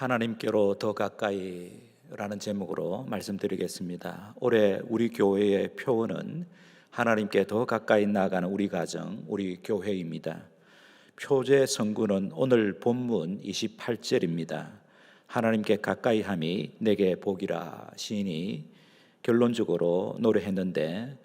하나님께로 더 가까이라는 제목으로 말씀드리겠습니다. 올해 우리 교회의 표어는 하나님께 더 가까이 나아가는 우리 가정, 우리 교회입니다. 표제 성구는 오늘 본문 28절입니다. 하나님께 가까이 함이 내게 복이라 시인이 결론적으로 노래했는데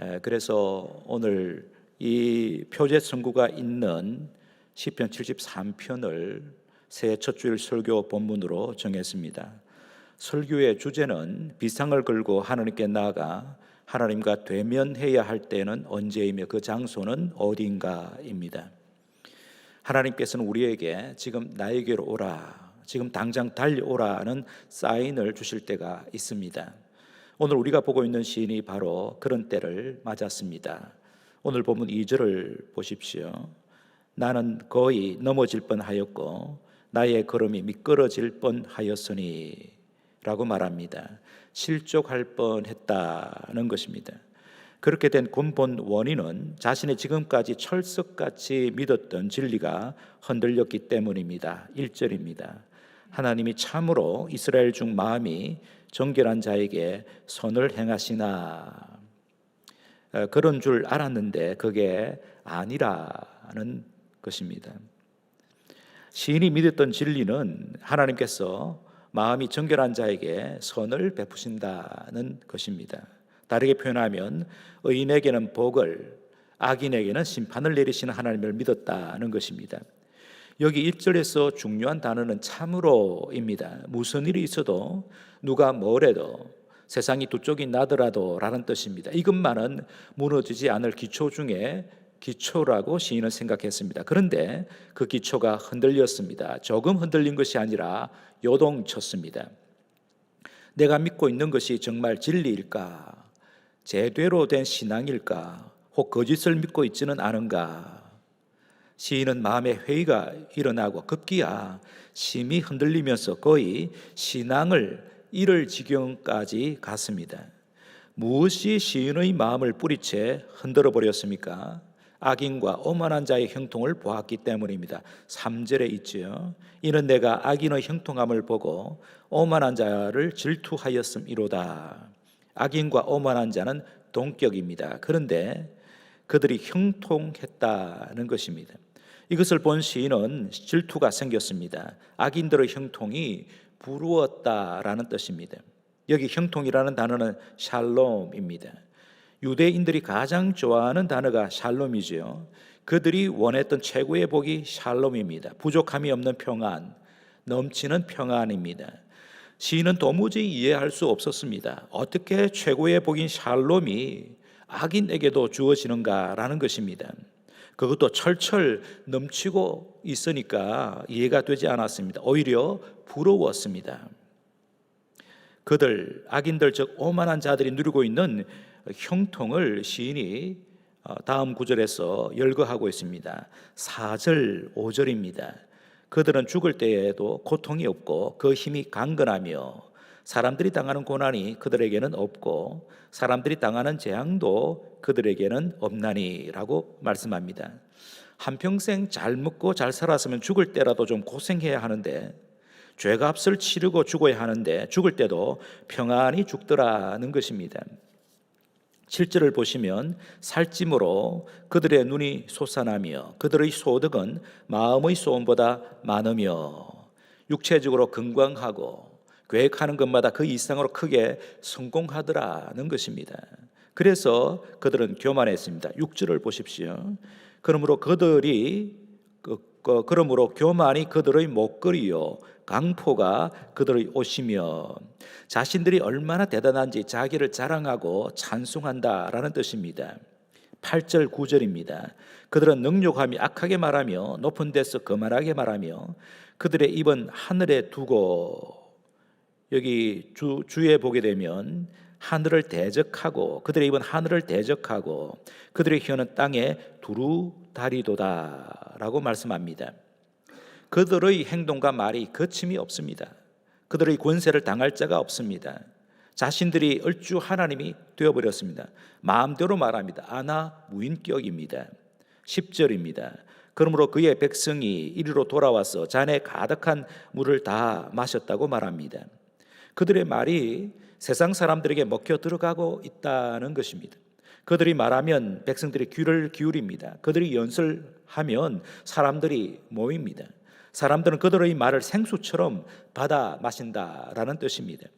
에, 그래서 오늘 이 표제 성구가 있는 시편 73편을 새해 첫 주일 설교 본문으로 정했습니다. 설교의 주제는 비상을 걸고 하나님께 나아가 하나님과 대면해야 할 때는 언제이며 그 장소는 어딘가입니다. 하나님께서는 우리에게 지금 나에게로 오라, 지금 당장 달려오라는 사인을 주실 때가 있습니다. 오늘 우리가 보고 있는 시인이 바로 그런 때를 맞았습니다. 오늘 본문 2절을 보십시오. 나는 거의 넘어질 뻔하였고 나의 걸음이 미끄러질 뻔하였으니 라고 말합니다. 실족할 뻔했다는 것입니다. 그렇게 된 근본 원인은 자신의 지금까지 철석같이 믿었던 진리가 흔들렸기 때문입니다. 1절입니다. 하나님이 참으로 이스라엘 중 마음이 정결한 자에게 선을 행하시나 어, 그런 줄 알았는데 그게 아니라는 것입니다. 시인이 믿었던 진리는 하나님께서 마음이 정결한 자에게 선을 베푸신다는 것입니다. 다르게 표현하면 의인에게는 복을 악인에게는 심판을 내리시는 하나님을 믿었다는 것입니다. 여기 1절에서 중요한 단어는 참으로입니다. 무슨 일이 있어도 누가 뭐래도 세상이 두 쪽이 나더라도 라는 뜻입니다. 이것만은 무너지지 않을 기초 중에 기초라고 시인은 생각했습니다. 그런데 그 기초가 흔들렸습니다. 조금 흔들린 것이 아니라 요동쳤습니다. 내가 믿고 있는 것이 정말 진리일까? 제대로 된 신앙일까? 혹 거짓을 믿고 있지는 않은가? 시인은 마음의 회의가 일어나고 급기야 심히 흔들리면서 거의 신앙을 잃을 지경까지 갔습니다. 무엇이 시인의 마음을 뿌리채 흔들어 버렸습니까? 악인과 오만한 자의 형통을 보았기 때문입니다. 3절에 있지요. 이는 내가 악인의 형통함을 보고 오만한 자를 질투하였음이로다. 악인과 오만한 자는 동격입니다. 그런데 그들이 형통했다는 것입니다. 이것을 본 시인은 질투가 생겼습니다. 악인들의 형통이 부러웠다라는 뜻입니다. 여기 형통이라는 단어는 샬롬입니다. 유대인들이 가장 좋아하는 단어가 샬롬이지요. 그들이 원했던 최고의 복이 샬롬입니다. 부족함이 없는 평안, 넘치는 평안입니다. 시인은 도무지 이해할 수 없었습니다. 어떻게 최고의 복인 샬롬이 악인에게도 주어지는가라는 것입니다. 그것도 철철 넘치고 있으니까 이해가 되지 않았습니다. 오히려 부러웠습니다. 그들 악인들 즉 오만한 자들이 누리고 있는 형통을 시인이 어, 다음 구절에서 열거하고 있습니다. 4절, 5절입니다. 그들은 죽을 때에도 고통이 없고 그 힘이 강건하며 사람들이 당하는 고난이 그들에게는 없고 사람들이 당하는 재앙도 그들에게는 없나니라고 말씀합니다. 한평생 잘 먹고 잘 살았으면 죽을 때라도 좀 고생해야 하는데 죄값을 치르고 죽어야 하는데 죽을 때도 평안히 죽더라는 것입니다. 7절을 보시면 살찜으로 그들의 눈이 솟아나며 그들의 소득은 마음의 소원보다 많으며 육체적으로 건강하고 계획하는 것마다 그 이상으로 크게 성공하더라는 것입니다. 그래서 그들은 교만했습니다. 6절을 보십시오. 그러므로 그들이 그, 그, 그러므로 교만이 그들의 목걸이요 강포가 그들의 옷이며 자신들이 얼마나 대단한지 자기를 자랑하고 찬송한다라는 뜻입니다. 8절 9절입니다. 그들은 능욕함이 악하게 말하며 높은 데서 거만하게 말하며 그들의 입은 하늘에 두고 여기 주, 주에 보게 되면 하늘을 대적하고 그들의 입은 하늘을 대적하고 그들의 혀는 땅에 두루 다리도다라고 말씀합니다. 그들의 행동과 말이 거침이 없습니다. 그들의 권세를 당할 자가 없습니다. 자신들이 얼주 하나님이 되어버렸습니다. 마음대로 말합니다. 아나 무인격입니다. 10절입니다. 그러므로 그의 백성이 이리로 돌아와서 잔에 가득한 물을 다 마셨다고 말합니다. 그들의 말이 세상 사람들에게 먹혀 들어가고 있다는 것입니다. 그들이 말하면 백성들이 귀를 기울입니다. 그들이 연설하면 사람들이 모입니다. 사람들은 그들의 말을 생수처럼 받아 마신다라는 뜻입니다.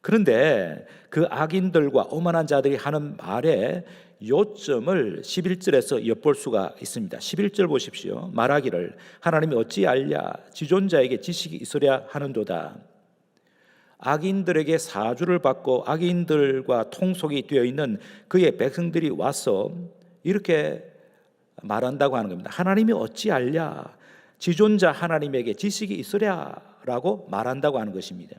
그런데 그 악인들과 오만한 자들이 하는 말에 요점을 11절에서 엿볼 수가 있습니다. 11절 보십시오. 말하기를 하나님이 어찌 알랴 지존자에게 지식이 있으랴 하는도다. 악인들에게 사주를 받고 악인들과 통속이 되어 있는 그의 백성들이 와서 이렇게 말한다고 하는 겁니다. 하나님이 어찌 알랴 지존자 하나님에게 지식이 있으랴라고 말한다고 하는 것입니다.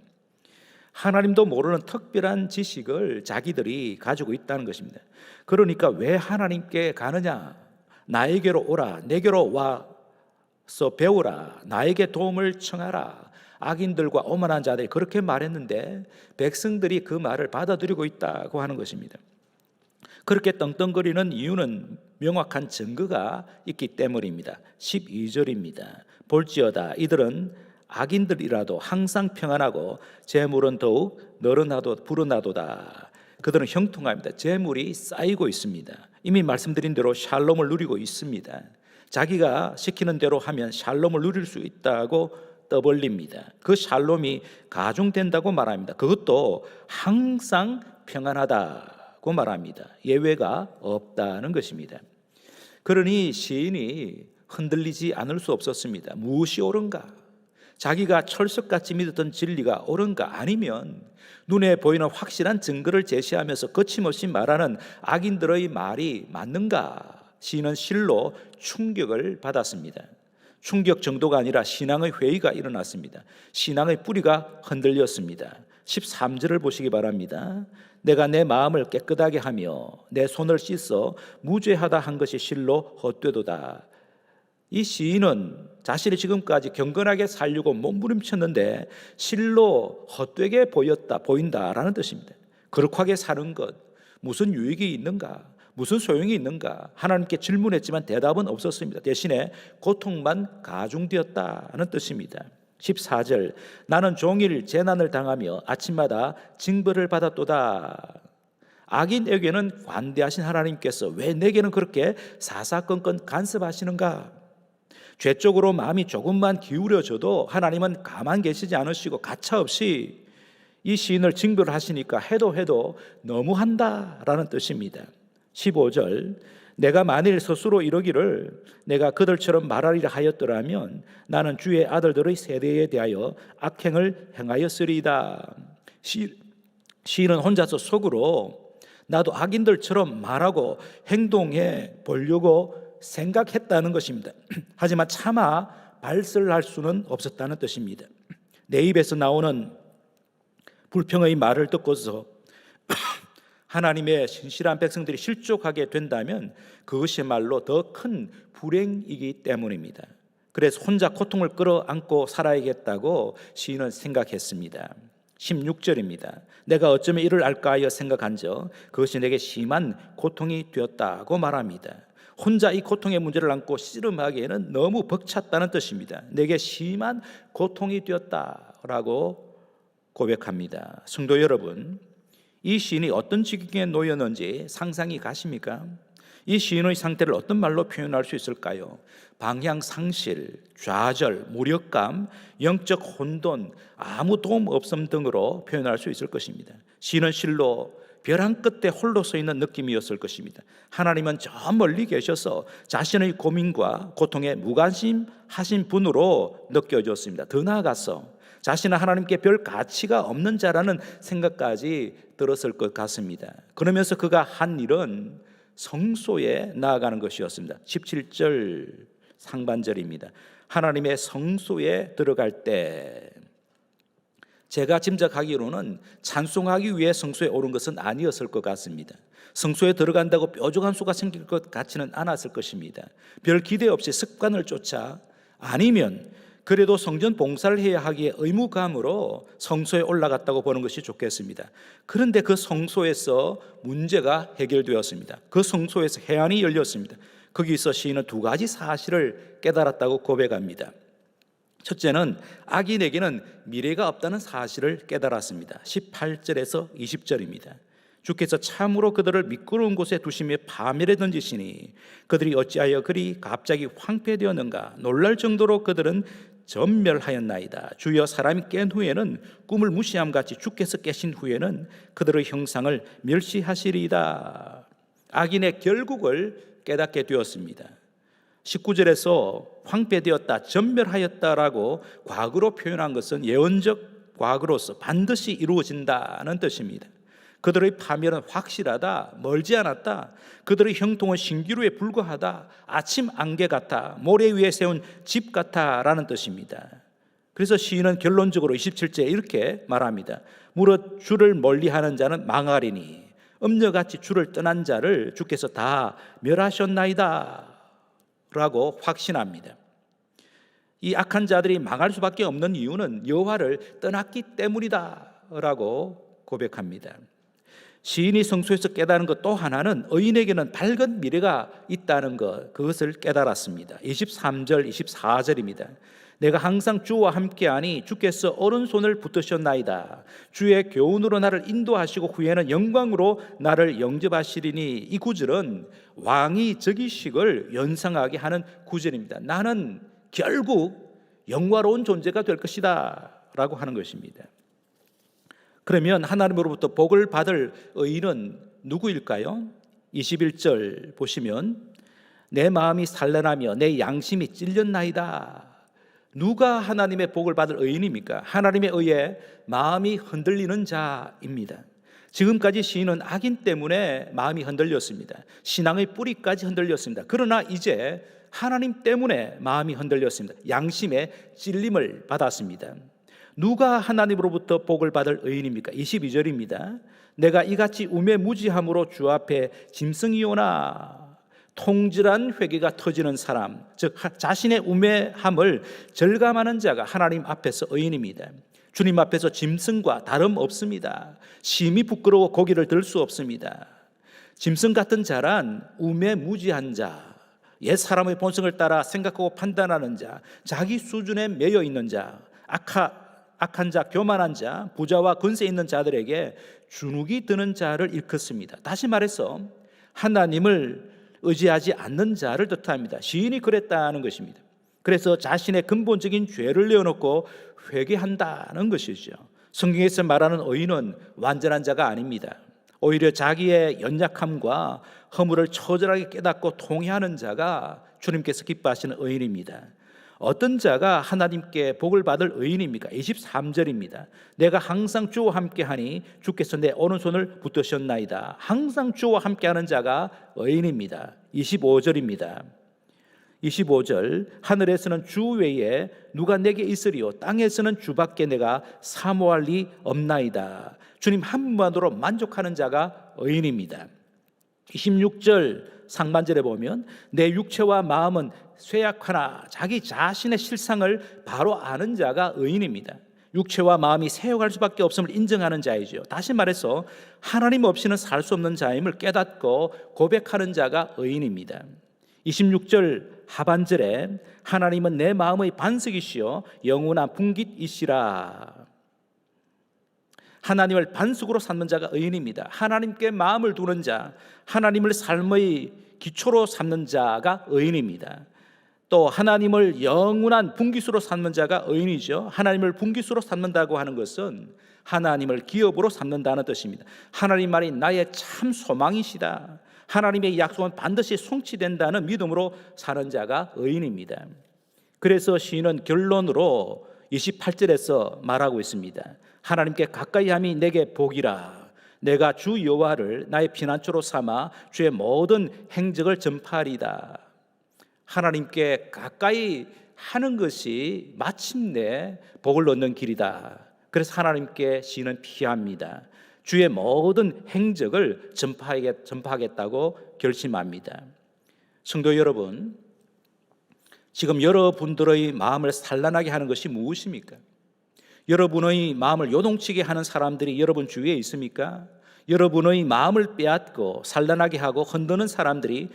하나님도 모르는 특별한 지식을 자기들이 가지고 있다는 것입니다. 그러니까 왜 하나님께 가느냐? 나에게로 오라. 내게로 와서 배우라. 나에게 도움을 청하라. 악인들과 오만한 자들이 그렇게 말했는데 백성들이 그 말을 받아들이고 있다고 하는 것입니다. 그렇게 떵떵거리는 이유는 명확한 증거가 있기 때문입니다. 12절입니다. 볼지어다 이들은 악인들이라도 항상 평안하고 재물은 더욱 늘어나도 불어나도다. 그들은 형통합니다. 재물이 쌓이고 있습니다. 이미 말씀드린 대로 샬롬을 누리고 있습니다. 자기가 시키는 대로 하면 샬롬을 누릴 수 있다고 떠벌립니다. 그 샬롬이 가중된다고 말합니다. 그것도 항상 평안하다 고 말합니다. 예외가 없다는 것입니다. 그러니 시인이 흔들리지 않을 수 없었습니다. 무엇이 옳은가? 자기가 철석같이 믿었던 진리가 옳은가 아니면 눈에 보이는 확실한 증거를 제시하면서 거침없이 말하는 악인들의 말이 맞는가? 시인은 실로 충격을 받았습니다. 충격 정도가 아니라 신앙의 회의가 일어났습니다. 신앙의 뿌리가 흔들렸습니다. 13절을 보시기 바랍니다. 내가 내 마음을 깨끗하게 하며 내 손을 씻어 무죄하다 한 것이 실로 헛되도다. 이 시인은 자신이 지금까지 경건하게 살려고 몸부림쳤는데 실로 헛되게 보였다 보인다라는 뜻입니다. 거룩하게 사는 것 무슨 유익이 있는가? 무슨 소용이 있는가? 하나님께 질문했지만 대답은 없었습니다. 대신에 고통만 가중되었다는 뜻입니다. 14절 나는 종일 재난을 당하며 아침마다 징벌을 받았도다. 악인에게는 관대하신 하나님께서 왜 내게는 그렇게 사사건건 간섭하시는가? 죄 쪽으로 마음이 조금만 기울여져도 하나님은 가만 계시지 않으시고 가차없이 이 시인을 징벌을 하시니까 해도 해도 너무한다라는 뜻입니다. 15절 내가 만일 스스로 이러기를 내가 그들처럼 말하리라 하였더라면 나는 주의 아들들의 세대에 대하여 악행을 행하였으리이다. 시, 시인은 혼자서 속으로 나도 악인들처럼 말하고 행동해 보려고 생각했다는 것입니다. 하지만 차마 발설할 수는 없었다는 뜻입니다. 내 입에서 나오는 불평의 말을 듣고서 하나님의 신실한 백성들이 실족하게 된다면 그것이말로 더 큰 불행이기 때문입니다. 그래서 혼자 고통을 끌어안고 살아야겠다고 시인은 생각했습니다. 16절입니다. 내가 어쩌면 이를 알까 하여 생각한 적 그것이 내게 심한 고통이 되었다고 말합니다. 혼자 이 고통의 문제를 안고 씨름하기에는 너무 벅찼다는 뜻입니다. 내게 심한 고통이 되었다라고 고백합니다. 성도 여러분, 이 시인이 어떤 지경에 놓였는지 상상이 가십니까? 이 시인의 상태를 어떤 말로 표현할 수 있을까요? 방향 상실, 좌절, 무력감, 영적 혼돈, 아무 도움 없음 등으로 표현할 수 있을 것입니다. 시인은 실로 별한 끝에 홀로 서 있는 느낌이었을 것입니다. 하나님은 저 멀리 계셔서 자신의 고민과 고통에 무관심하신 분으로 느껴졌습니다. 더 나아가서 자신은 하나님께 별 가치가 없는 자라는 생각까지 들었을 것 같습니다. 그러면서 그가 한 일은 성소에 나아가는 것이었습니다. 17절 상반절입니다. 하나님의 성소에 들어갈 때 제가 짐작하기로는 찬송하기 위해 성소에 오른 것은 아니었을 것 같습니다. 성소에 들어간다고 뾰족한 수가 생길 것 같지는 않았을 것입니다. 별 기대 없이 습관을 쫓아 아니면 그래도 성전 봉사를 해야 하기에 의무감으로 성소에 올라갔다고 보는 것이 좋겠습니다. 그런데 그 성소에서 문제가 해결되었습니다. 그 성소에서 해안이 열렸습니다. 거기서 시인은 두 가지 사실을 깨달았다고 고백합니다. 첫째는 악인에게는 미래가 없다는 사실을 깨달았습니다. 18절에서 20절입니다. 주께서 참으로 그들을 미끄러운 곳에 두시며 파멸에 던지시니 그들이 어찌하여 그리 갑자기 황폐되었는가 놀랄 정도로 그들은 전멸하였나이다. 주여 사람이 깬 후에는 꿈을 무시함 같이 주께서 깨신 후에는 그들의 형상을 멸시하시리이다. 악인의 결국을 깨닫게 되었습니다. 19절에서 황폐되었다, 전멸하였다라고 과거로 표현한 것은 예언적 과거로서 반드시 이루어진다는 뜻입니다. 그들의 파멸은 확실하다, 멀지 않았다. 그들의 형통은 신기루에 불과하다, 아침 안개 같아, 모래 위에 세운 집 같아라는 뜻입니다. 그래서 시인은 결론적으로 27절 이렇게 말합니다. 무릇 주를 멀리하는 자는 망하리니 음녀같이 주를 떠난 자를 주께서 다 멸하셨나이다. 라고 확신합니다. 이 악한 자들이 망할 수밖에 없는 이유는 여호와를 떠났기 때문이다라고 고백합니다. 시인이 성소에서 깨달은 것 또 하나는 의인에게는 밝은 미래가 있다는 것 그것을 깨달았습니다. 23절 24절입니다. 내가 항상 주와 함께하니 주께서 오른손을 붙드셨나이다. 주의 교훈으로 나를 인도하시고 후에는 영광으로 나를 영접하시리니 이 구절은 왕이 즉위식을 연상하게 하는 구절입니다. 나는 결국 영화로운 존재가 될 것이다라고 하는 것입니다. 그러면 하나님으로부터 복을 받을 의인은 누구일까요? 21절 보시면 내 마음이 산란하며 내 양심이 찔렸나이다. 누가 하나님의 복을 받을 의인입니까? 하나님의 의에 마음이 흔들리는 자입니다. 지금까지 시인은 악인 때문에 마음이 흔들렸습니다. 신앙의 뿌리까지 흔들렸습니다. 그러나 이제 하나님 때문에 마음이 흔들렸습니다. 양심의 찔림을 받았습니다. 누가 하나님으로부터 복을 받을 의인입니까? 22절입니다. 내가 이같이 우매무지함으로 주 앞에 짐승이오나 통질한 회개가 터지는 사람, 즉 자신의 우매함을 절감하는 자가 하나님 앞에서 의인입니다. 주님 앞에서 짐승과 다름 없습니다. 심히 부끄러워 고기를 들 수 없습니다. 짐승 같은 자란 우매무지한 자, 옛 사람의 본성을 따라 생각하고 판단하는 자, 자기 수준에 매여 있는 자, 악하, 악한 자, 교만한 자, 부자와 권세 있는 자들에게 주눅이 드는 자를 일컫습니다. 다시 말해서 하나님을 의지하지 않는 자를 뜻합니다. 시인이 그랬다는 것입니다. 그래서 자신의 근본적인 죄를 내어놓고 회개한다는 것이죠. 성경에서 말하는 의인은 완전한 자가 아닙니다. 오히려 자기의 연약함과 허물을 처절하게 깨닫고 통회하는 자가 주님께서 기뻐하시는 의인입니다. 어떤 자가 하나님께 복을 받을 의인입니까? 23절입니다. 내가 항상 주와 함께하니 주께서 내 오른손을 붙드셨나이다. 항상 주와 함께하는 자가 의인입니다. 25절입니다. 25절 하늘에서는 주 외에 누가 내게 있으리요 땅에서는 주밖에 내가 사모할 리 없나이다. 주님 한 분만으로 만족하는 자가 의인입니다. 26절 상반절에 보면 내 육체와 마음은 쇠약하나 자기 자신의 실상을 바로 아는 자가 의인입니다. 육체와 마음이 세워갈 수밖에 없음을 인정하는 자이죠. 다시 말해서 하나님 없이는 살 수 없는 자임을 깨닫고 고백하는 자가 의인입니다. 26절 하반절에 하나님은 내 마음의 반석이시요 영원한 분깃이시라. 하나님을 반석으로 삼는 자가 의인입니다. 하나님께 마음을 두는 자, 하나님을 삶의 기초로 삼는 자가 의인입니다. 또 하나님을 영원한 분기수로 삼는 자가 의인이죠. 하나님을 분기수로 삼는다고 하는 것은 하나님을 기업으로 삼는다는 뜻입니다. 하나님 말이 나의 참 소망이시다. 하나님의 약속은 반드시 성취된다는 믿음으로 사는 자가 의인입니다. 그래서 시인은 결론으로 28절에서 말하고 있습니다. 하나님께 가까이 함이 내게 복이라. 내가 주 여호와를 나의 피난처로 삼아 주의 모든 행적을 전파하리다. 하나님께 가까이 하는 것이 마침내 복을 얻는 길이다. 그래서 하나님께 시는 피합니다. 주의 모든 행적을 전파하겠 다고 결심합니다. 성도 여러분, 지금 여러분들의 마음을 산란하게 하는 것이 무엇입니까? 여러분의 마음을 요동치게 하는 사람들이 여러분 주위에 있습니까? 여러분의 마음을 빼앗고 산란하게 하고 흔드는 사람들이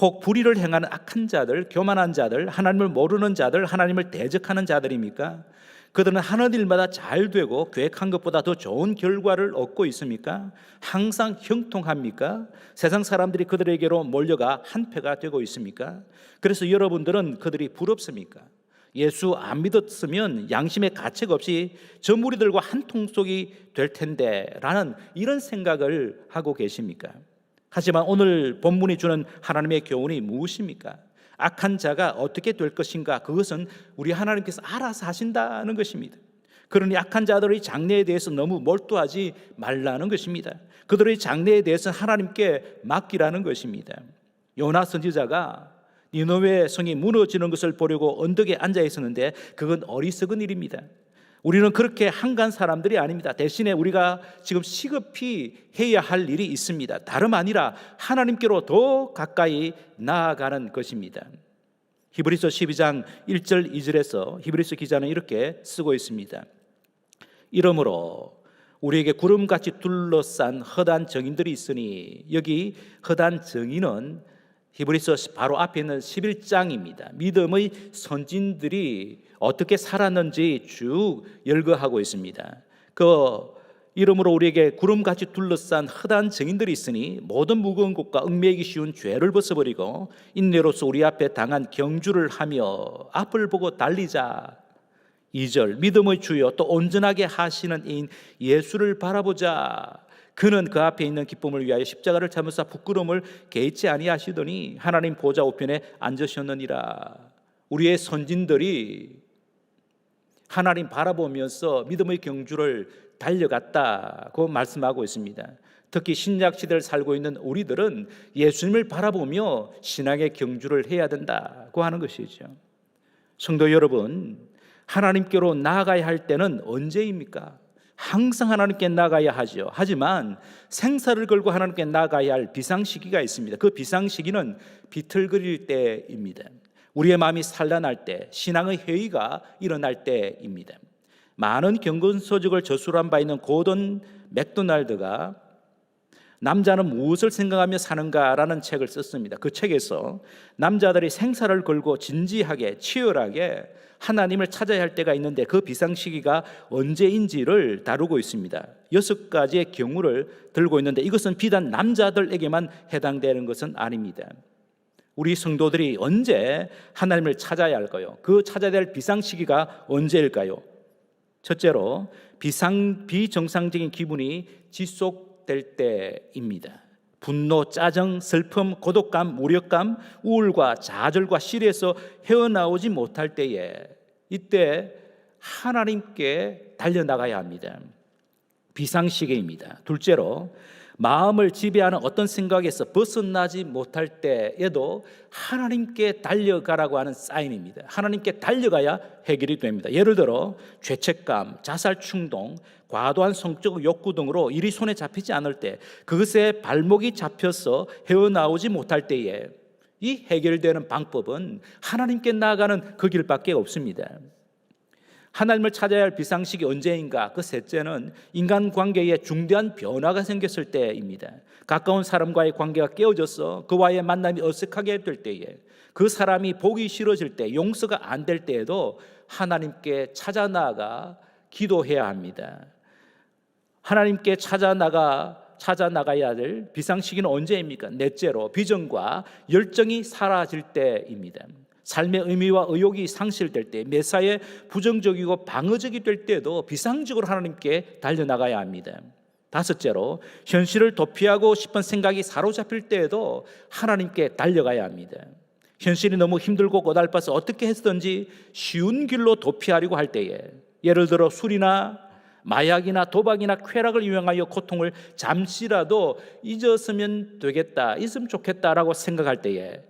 혹 불의를 행하는 악한 자들, 교만한 자들, 하나님을 모르는 자들, 하나님을 대적하는 자들입니까? 그들은 하는 일마다 잘 되고 계획한 것보다 더 좋은 결과를 얻고 있습니까? 항상 형통합니까? 세상 사람들이 그들에게로 몰려가 한패가 되고 있습니까? 그래서 여러분들은 그들이 부럽습니까? 예수 안 믿었으면 양심의 가책 없이 저 무리들과 한 통속이 될 텐데라는 이런 생각을 하고 계십니까? 하지만 오늘 본문이 주는 하나님의 교훈이 무엇입니까? 악한 자가 어떻게 될 것인가? 그것은 우리 하나님께서 알아서 하신다는 것입니다. 그러니 악한 자들의 장래에 대해서 너무 몰두하지 말라는 것입니다. 그들의 장래에 대해서 하나님께 맡기라는 것입니다. 요나 선지자가 니노웨 성이 무너지는 것을 보려고 언덕에 앉아 있었는데 그건 어리석은 일입니다. 우리는 그렇게 한간 사람들이 아닙니다. 대신에 우리가 지금 시급히 해야 할 일이 있습니다. 다름 아니라 하나님께로 더 가까이 나아가는 것입니다. 히브리서 12장 1절 2절에서 히브리서 기자는 이렇게 쓰고 있습니다. 이러므로 우리에게 구름같이 둘러싼 허단 정인들이 있으니 여기 허단 정인은 히브리서 바로 앞에 있는 11장입니다. 믿음의 선진들이 어떻게 살았는지 쭉 열거하고 있습니다. 그 이름으로 우리에게 구름같이 둘러싼 허단 증인들이 있으니 모든 무거운 것과 얽매이기 쉬운 죄를 벗어버리고 인내로서 우리 앞에 당한 경주를 하며 앞을 보고 달리자. 2절 믿음의 주여 또 온전하게 하시는 인 예수를 바라보자. 그는 그 앞에 있는 기쁨을 위하여 십자가를 참으사 부끄러움을 개의치 아니하시더니 하나님 보좌 우편에 앉으셨느니라. 우리의 선진들이 하나님 바라보면서 믿음의 경주를 달려갔다고 말씀하고 있습니다. 특히 신약 시대를 살고 있는 우리들은 예수님을 바라보며 신앙의 경주를 해야 된다고 하는 것이죠. 성도 여러분, 하나님께로 나아가야 할 때는 언제입니까? 항상 하나님께 나가야 하죠. 하지만 생사를 걸고 하나님께 나가야 할 비상 시기가 있습니다. 그 비상 시기는 비틀거릴 때입니다. 우리의 마음이 산란할 때, 신앙의 회의가 일어날 때입니다. 많은 경건 서적을 저술한 바 있는 고든 맥도날드가 남자는 무엇을 생각하며 사는가라는 책을 썼습니다. 그 책에서 남자들이 생사를 걸고 진지하게 치열하게 하나님을 찾아야 할 때가 있는데 그 비상 시기가 언제인지를 다루고 있습니다. 여섯 가지의 경우를 들고 있는데 이것은 비단 남자들에게만 해당되는 것은 아닙니다. 우리 성도들이 언제 하나님을 찾아야 할까요? 그 찾아야 될 비상 시기가 언제일까요? 첫째로 비상 비정상적인 기분이 지속 될 때입니다. 분노, 짜증, 슬픔, 고독감, 무력감, 우울과 좌절과 실에서 헤어나오지 못할 때에 이때 하나님께 달려나가야 합니다. 비상시계입니다. 둘째로 마음을 지배하는 어떤 생각에서 벗어나지 못할 때에도 하나님께 달려가라고 하는 사인입니다. 하나님께 달려가야 해결이 됩니다. 예를 들어 죄책감, 자살 충동, 과도한 성적 욕구 등으로 일이 손에 잡히지 않을 때 그것에 발목이 잡혀서 헤어나오지 못할 때에 이 해결되는 방법은 하나님께 나아가는 그 길밖에 없습니다. 하나님을 찾아야 할 비상식이 언제인가? 그 셋째는 인간 관계에 중대한 변화가 생겼을 때입니다. 가까운 사람과의 관계가 깨어져서 그와의 만남이 어색하게 될 때에 그 사람이 보기 싫어질 때 용서가 안 될 때에도 하나님께 찾아 나가 기도해야 합니다. 하나님께 찾아 나가 찾아 나가야 될 비상 시기는 언제입니까? 넷째로 비전과 열정이 사라질 때입니다. 삶의 의미와 의욕이 상실될 때, 매사에 부정적이고 방어적이 될 때도 비상적으로 하나님께 달려나가야 합니다. 다섯째로 현실을 도피하고 싶은 생각이 사로잡힐 때에도 하나님께 달려가야 합니다. 현실이 너무 힘들고 고달파서 어떻게 했든지 쉬운 길로 도피하려고 할 때에 예를 들어 술이나 마약이나 도박이나 쾌락을 이용하여 고통을 잠시라도 잊었으면 되겠다, 있으면 좋겠다라고 생각할 때에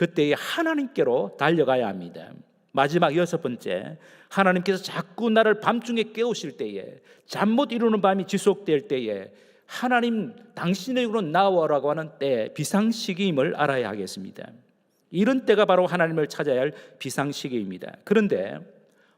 그때에 하나님께로 달려가야 합니다. 마지막 여섯 번째, 하나님께서 자꾸 나를 밤중에 깨우실 때에 잠 못 이루는 밤이 지속될 때에 하나님 당신에게로 나와라고 하는 때 비상시기임을 알아야 하겠습니다. 이런 때가 바로 하나님을 찾아야 할 비상시기입니다. 그런데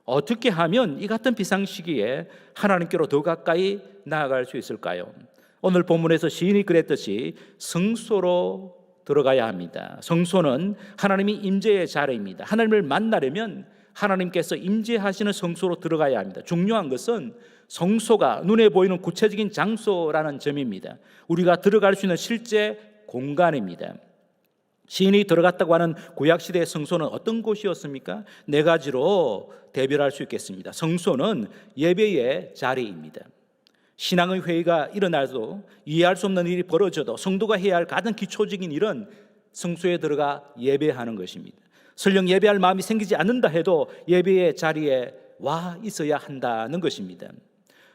어떻게 하면 이 같은 비상시기에 하나님께로 더 가까이 나아갈 수 있을까요? 오늘 본문에서 시인이 그랬듯이 성소로 들어가야 합니다. 성소는 하나님이 임재의 자리입니다. 하나님을 만나려면 하나님께서 임재하시는 성소로 들어가야 합니다. 중요한 것은 성소가 눈에 보이는 구체적인 장소라는 점입니다. 우리가 들어갈 수 있는 실제 공간입니다. 시인이 들어갔다고 하는 구약 시대의 성소는 어떤 곳이었습니까? 네 가지로 대별할 수 있겠습니다. 성소는 예배의 자리입니다. 신앙의 회의가 일어나도 이해할 수 없는 일이 벌어져도 성도가 해야 할 가장 기초적인 일은 성소에 들어가 예배하는 것입니다. 설령 예배할 마음이 생기지 않는다 해도 예배의 자리에 와 있어야 한다는 것입니다.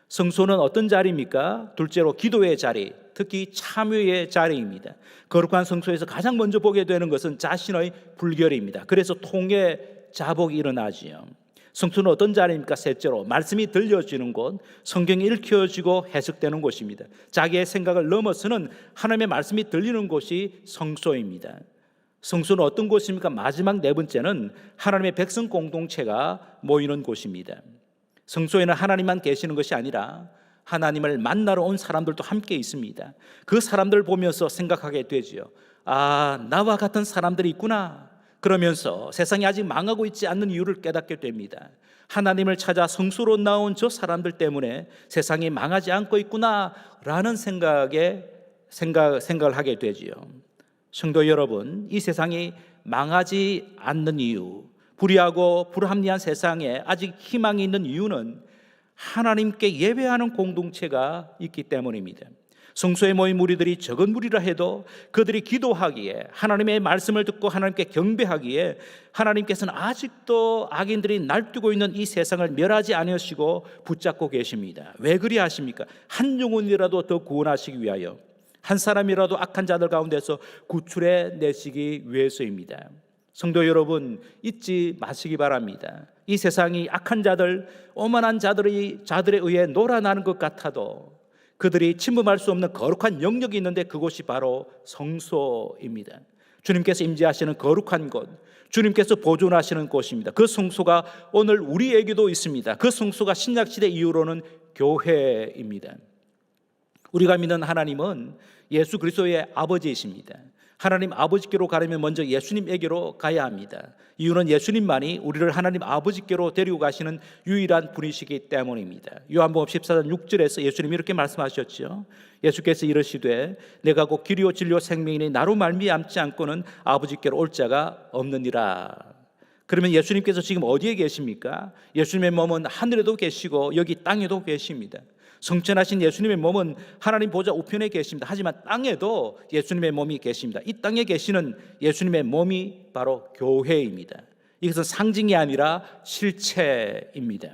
성소는 어떤 자리입니까? 둘째로 기도의 자리, 특히 참여의 자리입니다. 거룩한 성소에서 가장 먼저 보게 되는 것은 자신의 불결입니다. 그래서 통의 자복이 일어나지요. 성소는 어떤 자리입니까? 셋째로 말씀이 들려지는 곳, 성경이 읽혀지고 해석되는 곳입니다. 자기의 생각을 넘어서는 하나님의 말씀이 들리는 곳이 성소입니다. 성소는 어떤 곳입니까? 마지막 네 번째는 하나님의 백성 공동체가 모이는 곳입니다. 성소에는 하나님만 계시는 것이 아니라 하나님을 만나러 온 사람들도 함께 있습니다. 그 사람들 보면서 생각하게 되지요. 아, 나와 같은 사람들이 있구나. 그러면서 세상이 아직 망하고 있지 않는 이유를 깨닫게 됩니다. 하나님을 찾아 성소로 나온 저 사람들 때문에 세상이 망하지 않고 있구나라는 생각에 생각 생각을 하게 되지요. 성도 여러분, 이 세상이 망하지 않는 이유, 불의하고 불합리한 세상에 아직 희망이 있는 이유는 하나님께 예배하는 공동체가 있기 때문입니다. 성소에 모인 무리들이 적은 무리라 해도 그들이 기도하기에 하나님의 말씀을 듣고 하나님께 경배하기에 하나님께서는 아직도 악인들이 날뛰고 있는 이 세상을 멸하지 아니하시고 붙잡고 계십니다. 왜 그리 하십니까? 한 영혼이라도 더 구원하시기 위하여 한 사람이라도 악한 자들 가운데서 구출해 내시기 위해서입니다. 성도 여러분 잊지 마시기 바랍니다. 이 세상이 악한 자들, 오만한 자들이 자들에 의해 놀아나는 것 같아도 그들이 침범할 수 없는 거룩한 영역이 있는데 그곳이 바로 성소입니다. 주님께서 임재하시는 거룩한 곳, 주님께서 보존하시는 곳입니다. 그 성소가 오늘 우리에게도 있습니다. 그 성소가 신약 시대 이후로는 교회입니다. 우리가 믿는 하나님은 예수 그리스도의 아버지이십니다. 하나님 아버지께로 가려면 먼저 예수님에게로 가야 합니다. 이유는 예수님만이 우리를 하나님 아버지께로 데리고 가시는 유일한 분이시기 때문입니다. 요한복음 14장 6절에서 예수님이 이렇게 말씀하셨죠. 예수께서 이르시되 내가 곧 길이요 진리요 생명이니 나로 말미암지 않고는 아버지께로 올 자가 없느니라. 그러면 예수님께서 지금 어디에 계십니까? 예수님의 몸은 하늘에도 계시고 여기 땅에도 계십니다. 성천하신 예수님의 몸은 하나님 보좌 우편에 계십니다. 하지만 땅에도 예수님의 몸이 계십니다. 이 땅에 계시는 예수님의 몸이 바로 교회입니다. 이것은 상징이 아니라 실체입니다.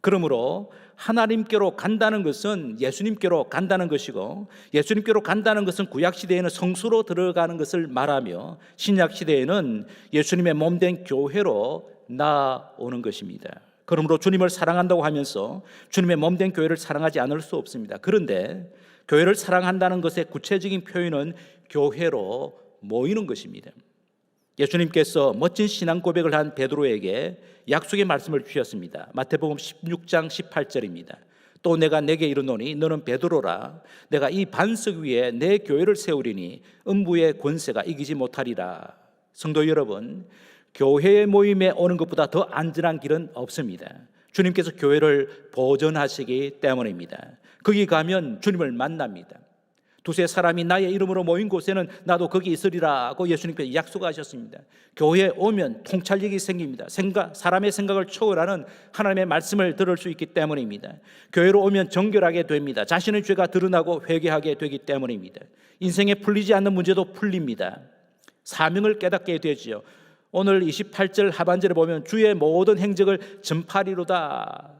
그러므로 하나님께로 간다는 것은 예수님께로 간다는 것이고 예수님께로 간다는 것은 구약 시대에는 성수로 들어가는 것을 말하며 신약 시대에는 예수님의 몸 된 교회로 나오는 것입니다. 그러므로 주님을 사랑한다고 하면서 주님의 몸된 교회를 사랑하지 않을 수 없습니다. 그런데 교회를 사랑한다는 것의 구체적인 표현은 교회로 모이는 것입니다. 예수님께서 멋진 신앙 고백을 한 베드로에게 약속의 말씀을 주셨습니다. 마태복음 16장 18절입니다. 또 내가 내게 이르노니 너는 베드로라 내가 이 반석 위에 내 교회를 세우리니 음부의 권세가 이기지 못하리라. 성도 여러분, 교회의 모임에 오는 것보다 더 안전한 길은 없습니다. 주님께서 교회를 보존하시기 때문입니다. 거기 가면 주님을 만납니다. 두세 사람이 나의 이름으로 모인 곳에는 나도 거기 있으리라고 예수님께서 약속하셨습니다. 교회에 오면 통찰력이 생깁니다. 생각, 사람의 생각을 초월하는 하나님의 말씀을 들을 수 있기 때문입니다. 교회로 오면 정결하게 됩니다. 자신의 죄가 드러나고 회개하게 되기 때문입니다. 인생에 풀리지 않는 문제도 풀립니다. 사명을 깨닫게 되지요. 오늘 28절 하반절에 보면 주의 모든 행적을 전파리로다.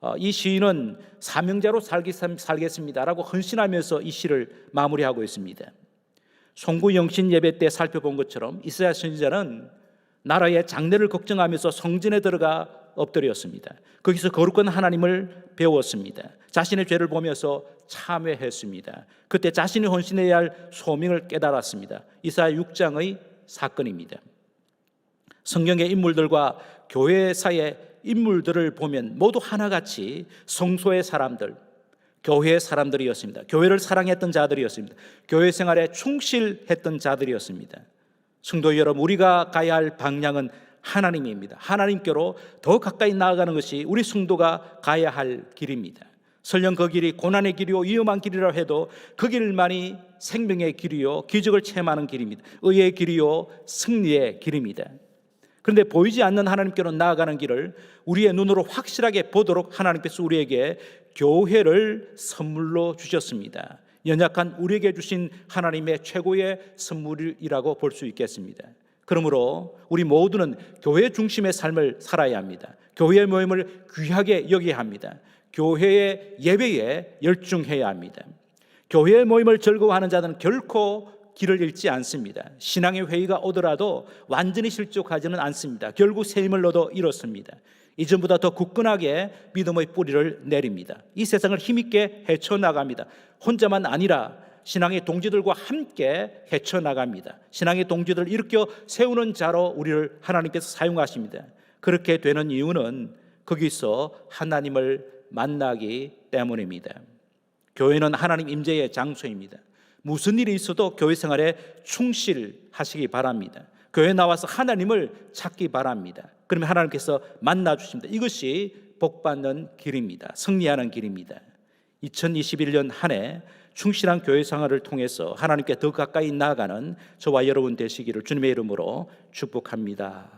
어, 이 시인은 사명자로 살겠습니다라고 헌신하면서 이 시를 마무리하고 있습니다. 송구 영신 예배 때 살펴본 것처럼 이스라엘 선지자는 나라의 장래를 걱정하면서 성전에 들어가 엎드렸습니다. 거기서 거룩한 하나님을 배웠습니다. 자신의 죄를 보면서 참회했습니다. 그때 자신이 헌신해야 할 소명을 깨달았습니다. 이사야 6장의 사건입니다. 성경의 인물들과 교회 사이의 인물들을 보면 모두 하나같이 성소의 사람들, 교회의 사람들이었습니다. 교회를 사랑했던 자들이었습니다. 교회 생활에 충실했던 자들이었습니다. 성도 여러분, 우리가 가야 할 방향은 하나님입니다. 하나님께로 더 가까이 나아가는 것이 우리 성도가 가야 할 길입니다. 설령 그 길이 고난의 길이요 위험한 길이라 해도 그 길만이 생명의 길이요 기적을 체험하는 길입니다. 의의 길이요 승리의 길입니다. 그런데 보이지 않는 하나님께로 나아가는 길을 우리의 눈으로 확실하게 보도록 하나님께서 우리에게 교회를 선물로 주셨습니다. 연약한 우리에게 주신 하나님의 최고의 선물이라고 볼 수 있겠습니다. 그러므로 우리 모두는 교회 중심의 삶을 살아야 합니다. 교회 모임을 귀하게 여겨야 합니다. 교회의 예배에 열중해야 합니다. 교회 모임을 즐거워하는 자들은 결코 길을 잃지 않습니다. 신앙의 회의가 오더라도 완전히 실족하지는 않습니다. 결국 새 힘을 얻어 이렇습니다. 이전보다 더 굳건하게 믿음의 뿌리를 내립니다. 이 세상을 힘있게 헤쳐나갑니다. 혼자만 아니라 신앙의 동지들과 함께 헤쳐나갑니다. 신앙의 동지들을 일으켜 세우는 자로 우리를 하나님께서 사용하십니다. 그렇게 되는 이유는 거기서 하나님을 만나기 때문입니다. 교회는 하나님 임재의 장소입니다. 무슨 일이 있어도 교회 생활에 충실하시기 바랍니다. 교회 나와서 하나님을 찾기 바랍니다. 그러면 하나님께서 만나 주십니다. 이것이 복 받는 길입니다. 승리하는 길입니다. 2021년 한 해 충실한 교회 생활을 통해서 하나님께 더 가까이 나아가는 저와 여러분 되시기를 주님의 이름으로 축복합니다.